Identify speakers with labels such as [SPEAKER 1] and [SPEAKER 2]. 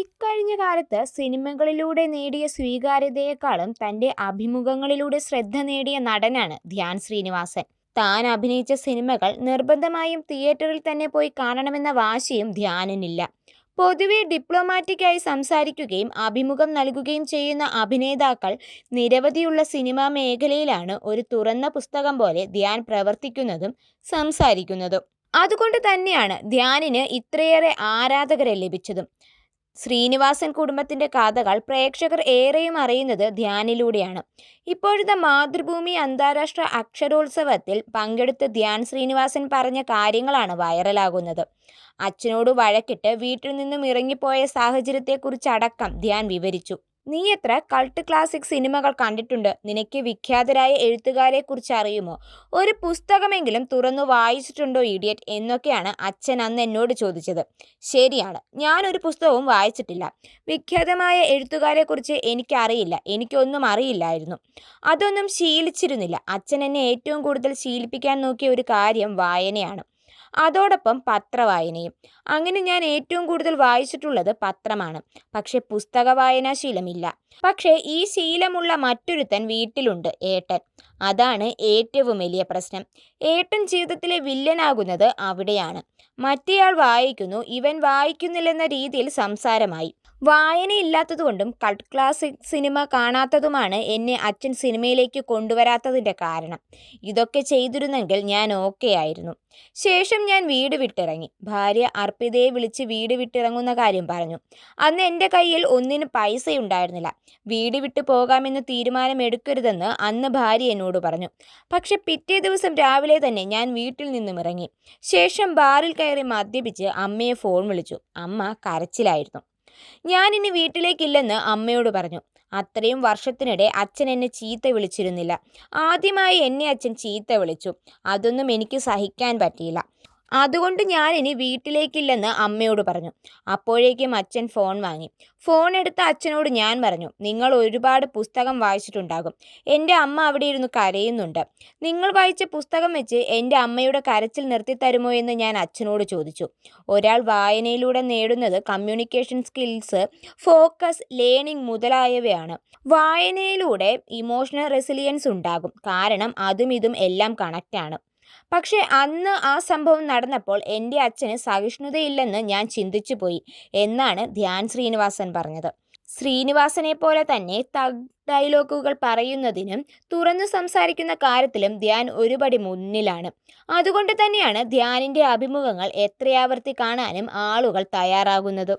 [SPEAKER 1] ഇക്കഴിഞ്ഞ കാലത്ത് സിനിമകളിലൂടെ നേടിയ സ്വീകാര്യതയെക്കാളും തന്റെ അഭിമുഖങ്ങളിലൂടെ ശ്രദ്ധ നേടിയ നടനാണ് ധ്യാൻ ശ്രീനിവാസൻ. താൻ അഭിനയിച്ച സിനിമകൾ നിർബന്ധമായും തിയേറ്ററിൽ തന്നെ പോയി കാണണമെന്ന വാശിയും ധ്യാനിനില്ല. പൊതുവെ ഡിപ്ലോമാറ്റിക്കായി സംസാരിക്കുകയും അഭിമുഖം നൽകുകയും ചെയ്യുന്ന അഭിനേതാക്കൾ നിരവധിയുള്ള സിനിമാ മേഖലയിലാണ് ഒരു തുറന്ന പുസ്തകം പോലെ ധ്യാൻ പ്രവർത്തിക്കുന്നതും സംസാരിക്കുന്നതും. അതുകൊണ്ട് തന്നെയാണ് ധ്യാനിന് ഇത്രയേറെ ആരാധകരെ ലഭിച്ചതും. ശ്രീനിവാസൻ കുടുംബത്തിന്റെ കഥകൾ പ്രേക്ഷകർ ഏറെയും അറിയുന്നത് ധ്യാനിലൂടെയാണ്. ഇപ്പോഴത്തെ മാതൃഭൂമി അന്താരാഷ്ട്ര അക്ഷരോത്സവത്തിൽ പങ്കെടുത്ത് ധ്യാൻ ശ്രീനിവാസൻ പറഞ്ഞ കാര്യങ്ങളാണ് വൈറലാകുന്നത്. അച്ഛനോട് വഴക്കിട്ട് വീട്ടിൽ നിന്നും ഇറങ്ങിപ്പോയ സാഹചര്യത്തെക്കുറിച്ചടക്കം ധ്യാൻ വിവരിച്ചു. നീയെത്ര കൾട്ട് ക്ലാസിക് സിനിമകൾ കണ്ടിട്ടുണ്ട്. നിനക്ക് വിഖ്യാതരായ എഴുത്തുകാരെക്കുറിച്ചറിയുമോ. ഒരു പുസ്തകമെങ്കിലും തുറന്നു വായിച്ചിട്ടുണ്ടോ ഇഡിയറ്റ് എന്നൊക്കെയാണ് അച്ഛൻ അന്ന് എന്നോട് ചോദിച്ചത്. ശരിയാണ്, ഞാൻ ഒരു പുസ്തകവും വായിച്ചിട്ടില്ല. വിഖ്യാതമായ എഴുത്തുകാരെക്കുറിച്ച് എനിക്കറിയില്ല. എനിക്കൊന്നും അറിയില്ലായിരുന്നു. അതൊന്നും ശീലിച്ചിരുന്നില്ല. അച്ഛൻ എന്നെ ഏറ്റവും കൂടുതൽ ശീലിപ്പിക്കാൻ നോക്കിയ ഒരു കാര്യം വായനയാണ്. അതോടൊപ്പം പത്രവായനയും. അങ്ങനെ ഞാൻ ഏറ്റവും കൂടുതൽ വായിച്ചിട്ടുള്ളത് പത്രമാണ്. പക്ഷേ പുസ്തകവായനാശീലമില്ല. പക്ഷേ ഈ ശീലമുള്ള മറ്റൊരുത്തൻ വീട്ടിലുണ്ട് ഏട്ടൻ. അതാണ് ഏറ്റവും വലിയ പ്രശ്നം. ഏട്ടൻ ജീവിതത്തിലെ വില്ലനാകുന്നത് അവിടെയാണ്. മറ്റേയാൾ വായിക്കുന്നു, ഇവൻ വായിക്കുന്നില്ലെന്ന രീതിയിൽ സംസാരമായി. വായനയില്ലാത്തതുകൊണ്ടും കട്ട് ക്ലാസ് സിനിമ കാണാത്തതുമാണ് എന്നെ അച്ഛൻ സിനിമയിലേക്ക് കൊണ്ടുവരാത്തതിന്റെ കാരണം. ഇതൊക്കെ ചെയ്തിരുന്നെങ്കിൽ ഞാൻ ഓക്കെ ആയിരുന്നു ശേഷം ഞാൻ വീട് വിട്ടിറങ്ങി. ഭാര്യ അർപ്പിതയെ വിളിച്ച് വീട് വിട്ടിറങ്ങുന്ന കാര്യം പറഞ്ഞു. അന്ന് എന്റെ കയ്യിൽ ഒന്നിനും പൈസയുണ്ടായിരുന്നില്ല. വീട് വിട്ടു പോകാമെന്ന് തീരുമാനമെടുക്കരുതെന്ന് അന്ന് ഭാര്യ എന്നോട് പറഞ്ഞു. പക്ഷെ പിറ്റേ ദിവസം രാവിലെ തന്നെ ഞാൻ വീട്ടിൽ നിന്നും ഇറങ്ങി ശേഷം ബാറിൽ കയറി മദ്യപിച്ച് അമ്മയെ ഫോൺ വിളിച്ചു. അമ്മ കരച്ചിലായിരുന്നു. ഞാൻ ഇനി വീട്ടിലേക്കില്ലെന്ന് അമ്മയോട് പറഞ്ഞു. അത്രയും വർഷത്തിനിടെ അച്ഛൻ എന്നെ ചീത്ത വിളിച്ചിരുന്നില്ല. ആദ്യമായി എന്നെ അച്ഛൻ ചീത്ത വിളിച്ചു. അതൊന്നും എനിക്ക് സഹിക്കാൻ പറ്റിയില്ല. അതുകൊണ്ട് ഞാനിനി വീട്ടിലേക്കില്ലെന്ന് അമ്മയോട് പറഞ്ഞു. അപ്പോഴേക്കും അച്ഛൻ ഫോൺ വാങ്ങി. ഫോൺ എടുത്ത അച്ഛനോട് ഞാൻ പറഞ്ഞു. നിങ്ങൾ ഒരുപാട് പുസ്തകം വായിച്ചിട്ടുണ്ടാകും. എന്റെ അമ്മ അവിടെ ഇരുന്ന് കരയുന്നുണ്ട്. നിങ്ങൾ വായിച്ച പുസ്തകം വെച്ച് എന്റെ അമ്മയുടെ കരച്ചിൽ നിർത്തിത്തരുമോ എന്ന് ഞാൻ അച്ഛനോട് ചോദിച്ചു. ഒരാൾ വായനയിലൂടെ നേടുന്നത് കമ്മ്യൂണിക്കേഷൻ സ്കിൽസ്, ഫോക്കസ്, ലേണിംഗ് മുതലായവയാണ്. വായനയിലൂടെ ഇമോഷണൽ റെസിലിയൻസ് ഉണ്ടാകും. കാരണം അതും ഇതും എല്ലാം കണക്റ്റാണ്. പക്ഷേ അന്ന് ആ സംഭവം നടന്നപ്പോൾ എന്റെ അച്ഛന് സഹിഷ്ണുതയില്ലെന്ന് ഞാൻ ചിന്തിച്ചു പോയി എന്നാണ് ധ്യാൻ ശ്രീനിവാസൻ പറഞ്ഞത്. ശ്രീനിവാസനെ പോലെ തന്നെ ഡയലോഗുകൾ പറയുന്നതിനും തുറന്നു സംസാരിക്കുന്ന കാര്യത്തിലും ധ്യാൻ ഒരുപടി മുന്നിലാണ്. അതുകൊണ്ട് തന്നെയാണ് ധ്യാനിന്റെ അഭിമുഖങ്ങൾ എത്രയാവർത്തി കാണാനും ആളുകൾ തയ്യാറാകുന്നത്.